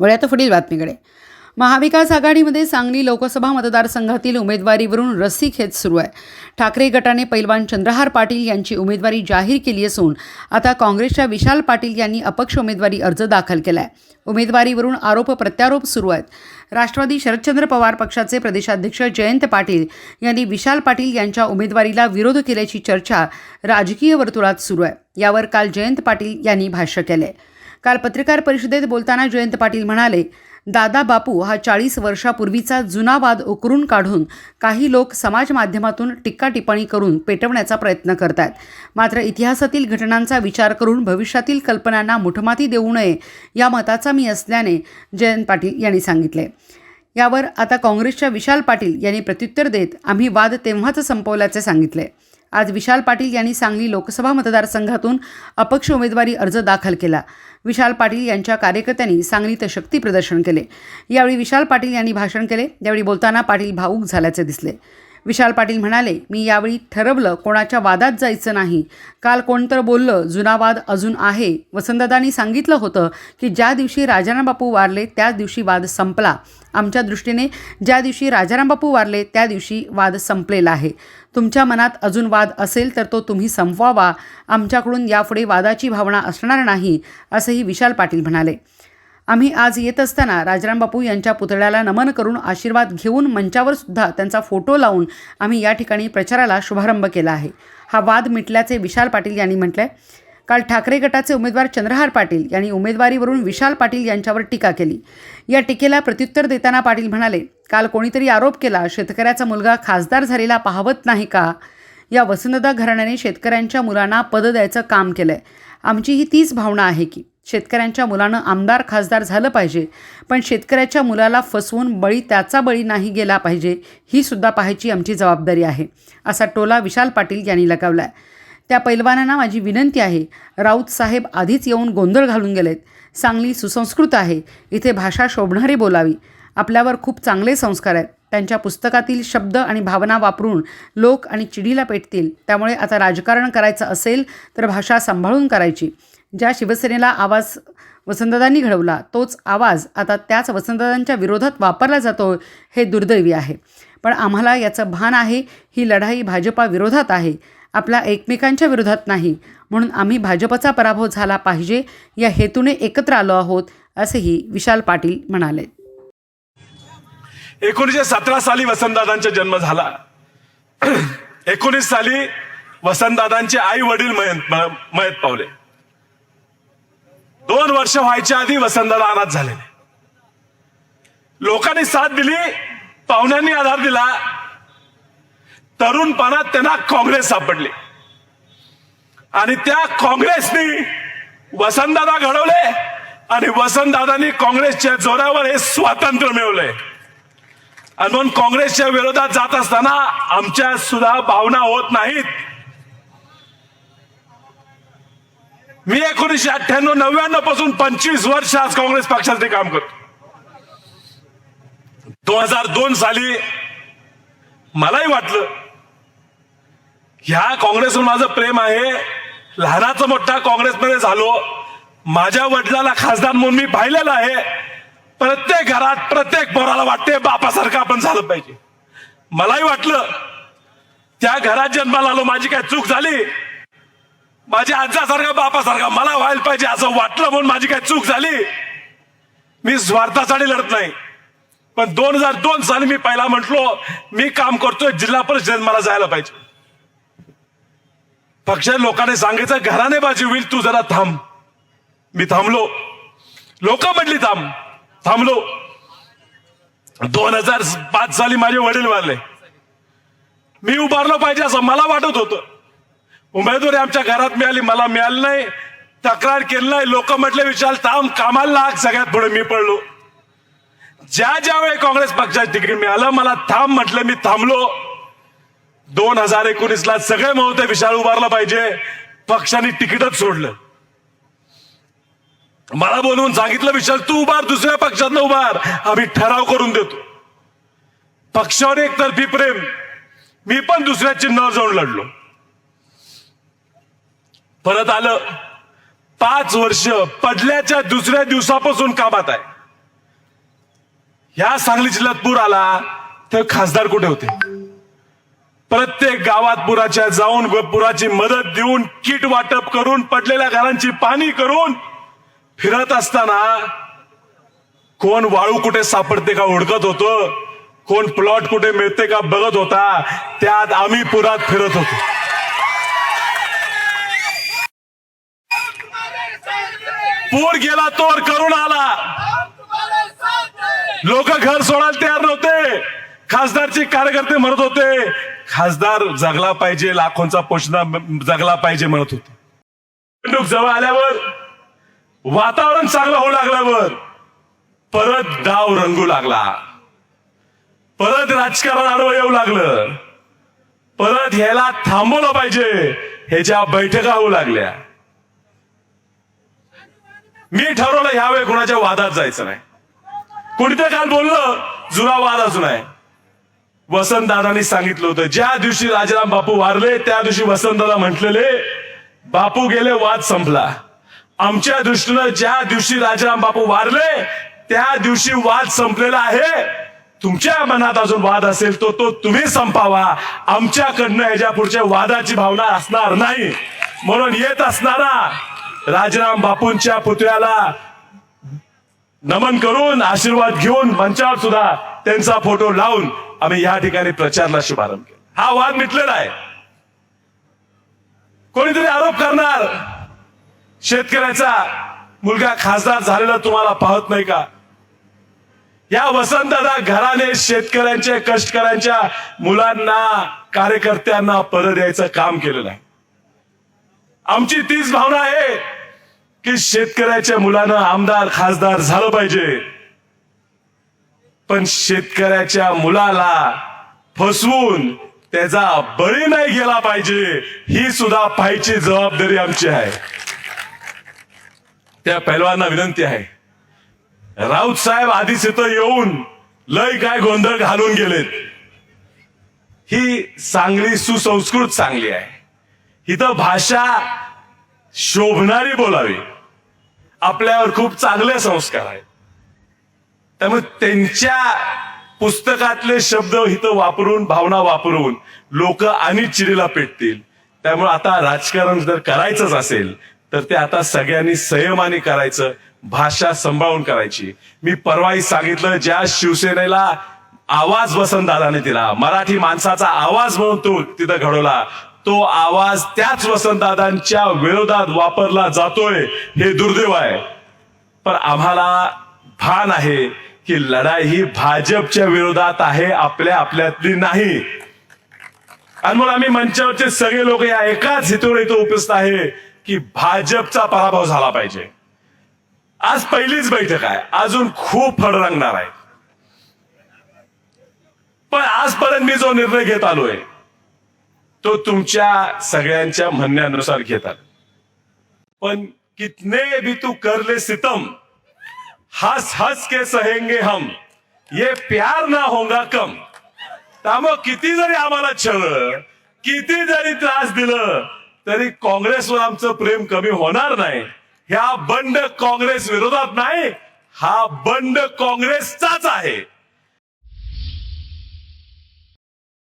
वळ्यात पुढील बातमीकडे. महाविकास आघाडीमध्ये सांगली लोकसभा मतदारसंघातील उमेदवारीवरून रस्सीखेच सुरू आहे. ठाकरे गटाने पैलवान चंद्रहार पाटील यांची उमेदवारी जाहीर केली असून आता काँग्रेसच्या विशाल पाटील यांनी अपक्ष उमेदवारी अर्ज दाखल केला आहे उमेदवारीवरून आरोप प्रत्यारोप सुरू आहेत. राष्ट्रवादी शरदचंद्र पवार पक्षाचे प्रदेशाध्यक्ष जयंत पाटील यांनी विशाल पाटील यांच्या उमेदवारीला विरोध केल्याची चर्चा राजकीय वर्तुळात सुरू आहे. यावर काल जयंत पाटील यांनी भाष्य केले काल पत्रकार परिषदेत बोलताना जयंत पाटील म्हणाले दादा बापू हा चाळीस वर्षापूर्वीचा जुना वाद उकरून काढून काही लोक समाज माध्यमातून टीका टिप्पणी करून पेटवण्याचा प्रयत्न करतात. मात्र इतिहासातील घटनांचा विचार करून भविष्यातील कल्पनांना मुठमाती देऊ नये या मताचा मी असल्याने जयंत पाटील यांनी सांगितले. यावर आता काँग्रेसच्या विशाल पाटील यांनी प्रत्युत्तर देत आम्ही वाद तेव्हाच संपवल्याचे सांगितले. आज विशाल पाटील यांनी सांगली लोकसभा मतदारसंघातून अपक्ष उमेदवारी अर्ज दाखल केला. विशाल पाटील यांच्या कार्यकर्त्यांनी सांगलीत शक्ती प्रदर्शन केले. यावेळी विशाल पाटील यांनी भाषण केले. यावेळी बोलताना पाटील भाऊक झाल्याचे दिसले. विशाल पाटील म्हणाले मी यावेळी ठरवलं कोणाच्या वादात जायचं नाही. काल कोणतर बोललं जुना वाद अजून आहे. वसंतदादांनी सांगितलं होतं की ज्या दिवशी राजाराम बापू वारले त्याच दिवशी वाद संपला. आमच्या दृष्टीने ज्या दिवशी राजाराम बापू वारले त्या दिवशी वाद संपलेला आहे. तुमच्या मनात अजून वाद असेल तर तो तुम्ही संपवावा. आमच्याकडून यापुढे वादाची भावना असणार नाही असंही विशाल पाटील म्हणाले. आम्ही आज येत असताना राजराम बापू यांच्या पुतळ्याला नमन करून आशीर्वाद घेऊन मंचावर सुद्धा त्यांचा फोटो लावून आम्ही या ठिकाणी प्रचाराला शुभारंभ केला आहे. हा वाद मिटल्याचे विशाल पाटील यांनी म्हटलंय. काल ठाकरे गटाचे उमेदवार चंद्रहार पाटील यांनी उमेदवारीवरून विशाल पाटील यांच्यावर टीका केली. या टीकेला प्रत्युत्तर देताना पाटील म्हणाले काल कोणीतरी आरोप केला शेतकऱ्याचा मुलगा खासदार झालेला पाहवत नाही का? या वसंतदा घराण्याने शेतकऱ्यांच्या मुलांना पद द्यायचं काम केलंय. आमची ही तीच भावना आहे की शेतकऱ्यांच्या मुलानं आमदार खासदार झालं पाहिजे. पण शेतकऱ्याच्या मुलाला फसवून बळी त्याचा बळी नाही गेला पाहिजे ही सुद्धा पाहायची आमची जबाबदारी आहे असा टोला विशाल पाटील यांनी लगावला आहे त्या पैलवानांना माझी विनंती आहे राऊत साहेब आधीच येऊन गोंधळ घालून गेलेत. सांगली सुसंस्कृत आहे इथे भाषा शोभणारी बोलावी. आपल्यावर खूप चांगले संस्कार आहेत. त्यांच्या पुस्तकातील शब्द आणि भावना वापरून लोक आणि चिडीला पेटतील. त्यामुळे आता राजकारण करायचं असेल तर भाषा सांभाळून करायची. ज्या शिवसेनेला आवाज वसंतदादांनी घडवला तोच आवाज आता त्याच वसंतदादांच्या विरोधात वापरला जातो हे दुर्दैवी आहे. पण आम्हाला याचं भान आहे ही लढाई भाजपा विरोधात आहे. आपल्या एकमेकांच्या विरोधात नाही. म्हणून आम्ही भाजपचा पराभव झाला पाहिजे या हेतूने एकत्र आलो आहोत असेही विशाल पाटील म्हणाले. एकोणीसशे सतरा साली वसंतदादांचा जन्म झाला. एकोणीस साली वसंतदादांचे आई वडील मयत मयत पावले. दोन वर्ष व्हायच्या आधी वसंतदादा अनाथ झालेले. लोकांनी साथ दिली पाहुण्यांनी आधार दिला. तरुणपणात त्यांना काँग्रेस सापडली. आणि त्या काँग्रेसनी वसंतदादा घडवले आणि वसंतदादांनी काँग्रेसच्या जोरावर हे स्वातंत्र्य मिळवलंय आणि म्हणून काँग्रेसच्या विरोधात जात असताना आमच्या सुद्धा भावना होत नाहीत. मी एकोणीसशे अठ्ठ्याण्णव नव्याण्णवपासून पंचवीस वर्ष आज काँग्रेस पक्षासाठी काम करतो. दोन हजार दोन साली मलाही वाटलं ह्या काँग्रेसवर माझं प्रेम आहे लहानाचा मोठा काँग्रेसमध्ये झालो माझ्या वडिलाला खासदार म्हणून मी पाहिलेलं आहे प्रत्येक घरात प्रत्येक पोराला वाटते बापासारखं आपण झालं पाहिजे. मलाही वाटलं त्या घरात जन्माला आलो माझी काय चूक झाली? माझ्या आजासारखा बापासारखा मला व्हायला पाहिजे असं वाटलं म्हणून माझी काही चूक झाली. मी स्वार्थासाठी लढत नाही. पण दोन हजार दोन साली मी पहिला म्हटलो मी काम करतोय जिल्हा परिषदेत मला जायला पाहिजे. पक्ष लोकांनी सांगितलं घराने बाजी होईल तू जरा थांब. मी थांबलो. लोक म्हटली थांब. थांबलो. दोन हजार पाच साली माझे वडील वारले. मी उभारलो पाहिजे असं मला वाटत होतं. उमेदवारी आमच्या घरात मिळाली मला मिळाली नाही. तक्रार केली नाही. लोक म्हटले विशाल थांब कामाला लाग सगळ्यात पुढे मी पडलो. ज्या ज्या वेळी काँग्रेस पक्षात तिकीट मिळालं मला थांब म्हटलं मी थांबलो. दोन हजार एकोणीस ला सगळे म्हणते विशाल उभारला पाहिजे. पक्षाने तिकीटच सोडलं. मला बोलवून सांगितलं विशाल तू उभार दुसऱ्या पक्षात उभार. आम्ही ठराव करून देतो. पक्षावर एकतर्फी प्रेम. मी पण दुसऱ्या चिन्हावर जाऊन लढलो. परत आलं. पाच वर्ष पडल्याच्या दुसऱ्या दिवसापासून कामात आहे. ह्या सांगली जिल्ह्यात पूर आला तर खासदार कुठे होते? प्रत्येक गावात पुराच्या जाऊन व पुराची मदत देऊन किट वाटप करून पडलेल्या घरांची पाणी करून फिरत असताना कोण वाळू कुठे सापडते का हुडकत होतो? कोण प्लॉट कुठे मिळते का बघत होता? त्यात आम्ही पुरात फिरत होतो. पूर गेला तोर करून आला. लोक घर सोडायला तयार नव्हते. खासदारचे कार्यकर्ते म्हणत होते खासदार जगला पाहिजे लाखोंचा पोषणा जगला पाहिजे म्हणत होते. निवडणूक जवळ आल्यावर वातावरण चांगलं होऊ लागल्यावर परत डाव रंगू लागला. परत राजकारण आडवं येऊ लागलं. परत ह्याला थांबवलं पाहिजे ह्याच्या बैठका होऊ लागल्या. मी ठरवलं ह्यावेळी कोणाच्या वादात जायचं नाही. कोणीतरी काल बोललं जुना वाद अजून आहे. वसंत दादांनी सांगितलं होतं ज्या दिवशी राजाराम बापू वारले त्या दिवशी वसंतदादा म्हटलेले बापू गेले वाद संपला. आमच्या दृष्टीनं ज्या दिवशी राजाराम बापू वारले त्या दिवशी वाद संपलेला आहे. तुमच्या मनात अजून वाद असेल तो तो तुम्ही संपावा. आमच्याकडनं ह्याच्या पुढच्या वादाची भावना असणार नाही. म्हणून येत असणारा राजाराम बापूंच्या पुतळ्याला नमन करून आशीर्वाद घेऊन मंचावर सुद्धा त्यांचा फोटो लावून आम्ही या ठिकाणी प्रचारला शुभारंभ केला. हा वाद मिटलेला आहे. कोणीतरी आरोप करणार? शेतकऱ्याचा मुलगा खासदार झालेला तुम्हाला पाहत नाही का? या वसंतदादा घराने शेतकऱ्यांच्या कष्टकऱ्यांच्या मुलांना कार्यकर्त्यांना परत द्यायचं काम केलेलं आहे. आमची तीच भावना आहे की शेतकऱ्याच्या मुलानं आमदार खासदार झालं पाहिजे. पण शेतकऱ्याच्या मुलाला फसवून त्याचा बळी नाही गेला पाहिजे ही सुद्धा पाहायची जबाबदारी आमची आहे. त्या पैलवांना विनंती आहे. राऊत साहेब आधीच इथं येऊन लय काय गोंधळ घालून गेलेत. ही चांगली सुसंस्कृत चांगली आहे. इथं भाषा शोभणारी बोलावी. आपल्यावर खूप चांगले संस्कार आहेत. त्यामुळे त्यांच्या पुस्तकातले शब्द इथं वापरून भावना वापरून लोक आणि चिरीला पेटतील. त्यामुळे आता राजकारण जर करायचंच असेल तर ते आता सगळ्यांनी संयमाने करायचं भाषा सांभाळून करायची. मी परवाही सांगितलं ज्या शिवसेनेला आवाज वसंतदादाने दिला मराठी माणसाचा आवाज म्हणून तो तिथं घडवला तो आवाज त्याच वसंतदादांच्या विरोधात वापरला जातोय. हे दुर्दैव आहे. पण आम्हाला भान आहे की लढाई ही भाजपच्या विरोधात आहे आपल्या आपल्यातली नाही. आणि म्हणून आम्ही मंचावरचे सगळे लोक या एकाच हेतूवर इथं उपस्थित आहे की भाजपचा पराभव झाला पाहिजे. आज पहिलीच बैठक आहे. अजून खूप फळ रंगणार आहे. पण आजपर्यंत मी जो निर्णय घेत आलोय तो तुमच्या सगळ्यांच्या म्हणण्यानुसार घेतात. पण कितने भी तू करले सितम हस हस के सहेंगे हम ये प्यार ना होगा कम. त्यामुळं किती जरी आम्हाला छळ किती जरी त्रास दिलं तरी काँग्रेसवर आमचं प्रेम कमी होणार नाही. ह्या बंड काँग्रेस विरोधात नाही हा बंड काँग्रेसचाच आहे.